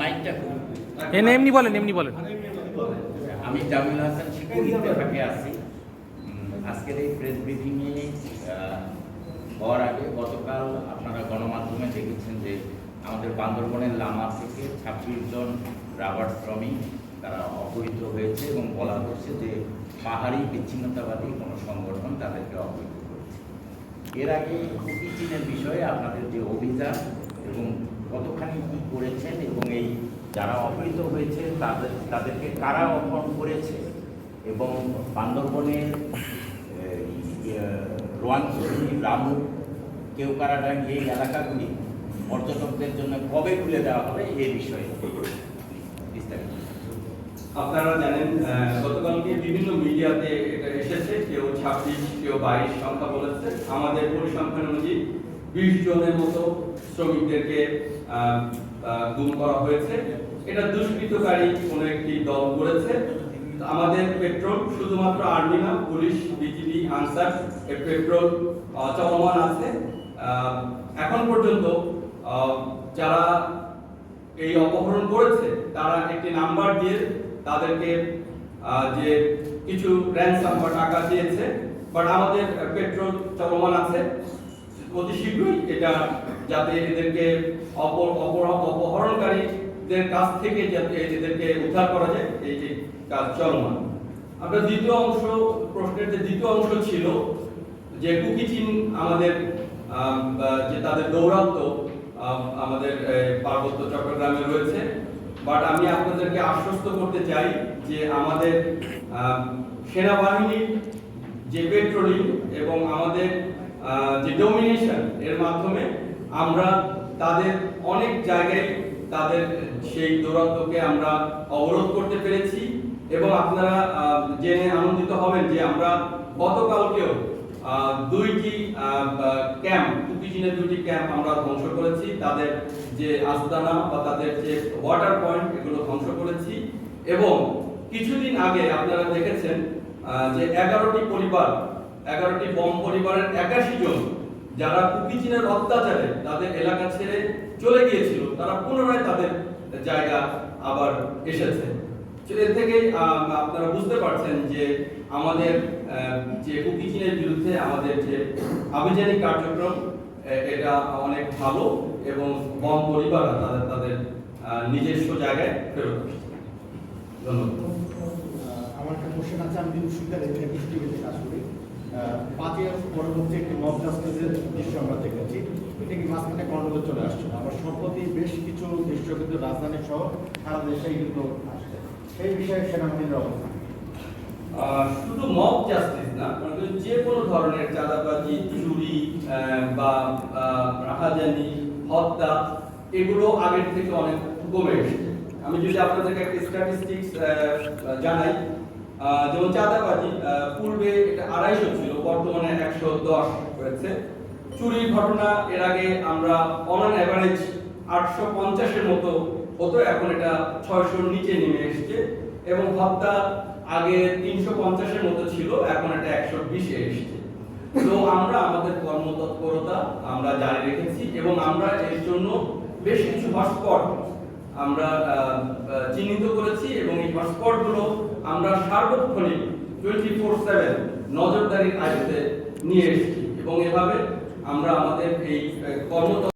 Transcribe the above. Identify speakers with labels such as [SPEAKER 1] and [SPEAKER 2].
[SPEAKER 1] মাইকটা খুব
[SPEAKER 2] এনে এমনি বলেন এমনি বলেন।
[SPEAKER 1] আমি জামিল হাসান শিক্ষক ইত্তেফাকে আছি আজকের এই প্রেস ব্রিফিংয়ে হওয়ার আগে গতকাল আপনারা গণমাধ্যমে দেখেছেন যে আমাদের বান্দরবনের লামা থেকে ছাব্বিশ জন রাবার শ্রমিক তারা অপহৃত হয়েছে এবং বলা হচ্ছে যে পাহাড়ি বিচ্ছিন্নতাবাদী কোনো সংগঠন তাদেরকে অপহৃত করেছে। এর আগে কুকি চীনের বিষয়ে আপনাদের যে অভিযান এবং কতখানি কী করেছেন এই যারা অপহৃত হয়েছে, তাদের, তাদেরকে কারা অপহরণ করেছে? এবং বান্দরবনের রোয়াংছড়ি রামু কেউকারাডাং এই এলাকাগুলি পর্যটকদের জন্য কবে খুলে দেওয়া হবে এই বিষয়ে
[SPEAKER 3] আপনারা জানেন গতকালকে বিভিন্ন মিডিয়াতে এটা এসেছে, কেউ ছাব্বিশ, কেউ বাইশ সংখ্যা বলেছে। আমাদের পরিসংখ্যান অনুযায়ী বিশ জনের মতো শ্রমিকদেরকে গুম করা হয়েছে। এটা দুষ্কৃতকারী কোনো একটি দল করেছে। আমাদের পেট্রোল, শুধুমাত্র আর্মি না, পুলিশ, বিজিবি, আনসার এর পেট্রোল চলমান আছে। এখন পর্যন্ত যারা এই অপহরণ করেছে, তারা একটি নাম্বার দিয়ে তাদেরকে যে কিছু র্যানসাম বা টাকা দিয়েছে। বাট আমাদের পেট্রোল চলমান আছে। অতি শীঘ্রই এটা যাতে এদেরকে অপর অপহরণকারীদের কাছ থেকে যাতে এদেরকে উদ্ধার করা যায় এই যে কাজ চলমান। আপনার দ্বিতীয় অংশ প্রশ্নের যে দ্বিতীয় অংশ ছিল যে কুকি চীন আমাদের যে তাদের দৌরাত্ম আমাদের পার্বত্য চট্টগ্রামে রয়েছে। বাট আমি আপনাদেরকে আশ্বস্ত করতে চাই যে আমাদের আম, সেনাবাহিনীর যে পেট্রোলিং এবং আমাদের যে ডোমিনেশন এর মাধ্যমে আমরা তাদের অনেক জায়গায় তাদের সেই দৌরাত্মকে আমরা অবরোধ করতে পেরেছি এবং আপনারা জেনে আনন্দিত হবেন যে আমরা গতকালকেও দুইটি ক্যাম্প কুকিজিনের দুইটি ক্যাম্প আমরা ধ্বংস করেছি। তাদের যে আস্তানা বা তাদের যে ওয়াটার পয়েন্ট এগুলো ধ্বংস করেছি। এবং কিছুদিন আগে আপনারা দেখেছেন যে এগারোটি পরিবার এগারোটি বম পরিবারের একাশি জন যারা কুকি চীনের অত্যাচারে তাদের এলাকা ছেড়ে চলে গিয়েছিল, তারা পুনরায় তাদের জায়গা আবার এসেছে। এর থেকে আপনারা বুঝতে পারছেন যে আমাদের যে কুকি চীনের বিরুদ্ধে আমাদের যে আভিযানিক কার্যক্রম এটা অনেক ভালো এবং বম পরিবার তাদের তাদের নিজস্ব জায়গায় ফেরত ধন্যবাদ।
[SPEAKER 4] আমার একটা কোশ্চেন আছে, আমি কাজ করি। পাঁচই পরবর্তী একটি মব জাস্টিসের দৃশ্য আমরা দেখেছি। এটা কি মাঝখানে গণ্ডগোল চলে আসছে? আবার সম্প্রতি বেশ কিছু দৃশ্য কিন্তু রাজধানী সহ সারা দেশেই কিন্তু আসছে। সেই বিষয়ে সেনাবাহিনীর অবস্থান
[SPEAKER 3] শুধু মব জাস্টিস না যে কোনো ধরনের চাঁদাবাজি চুরি বা আহ, রাহাজানি হত্যা এগুলো আগের থেকে অনেক কমে এসেছে। আমি যদি আপনাদেরকে একটা স্ট্যাটিস্টিক্স জানাই যেমন চাঁদাবাজি পূর্বে এটা আড়াইশো ছিল, বর্তমানে একশো দশ হয়েছে। চুরির ঘটনা এর আগে আমরা অন অ্যাভারেজ আটশো পঞ্চাশের মতো হতো, এখন এটা ছয়শোর নিচে নেমে এসেছে এবং হত্যা আগে তিনশো পঞ্চাশের মতো ছিল, এখন এটা একশো বিশে এসেছে। তো আমরা, আমাদের কর্মতৎপরতা আমরা জারি রেখেছি এবং আমরা এর জন্য বেশ কিছু হটস্পট আমরা চিহ্নিত করেছি এবং এই হটস্পটগুলো আমরা সার্বক্ষণিক টোয়েন্টি ফোর সেভেন নজরদারির আয়ত্তে নিয়ে এসেছি এবং এভাবে আমরা আমাদের এই কর্মত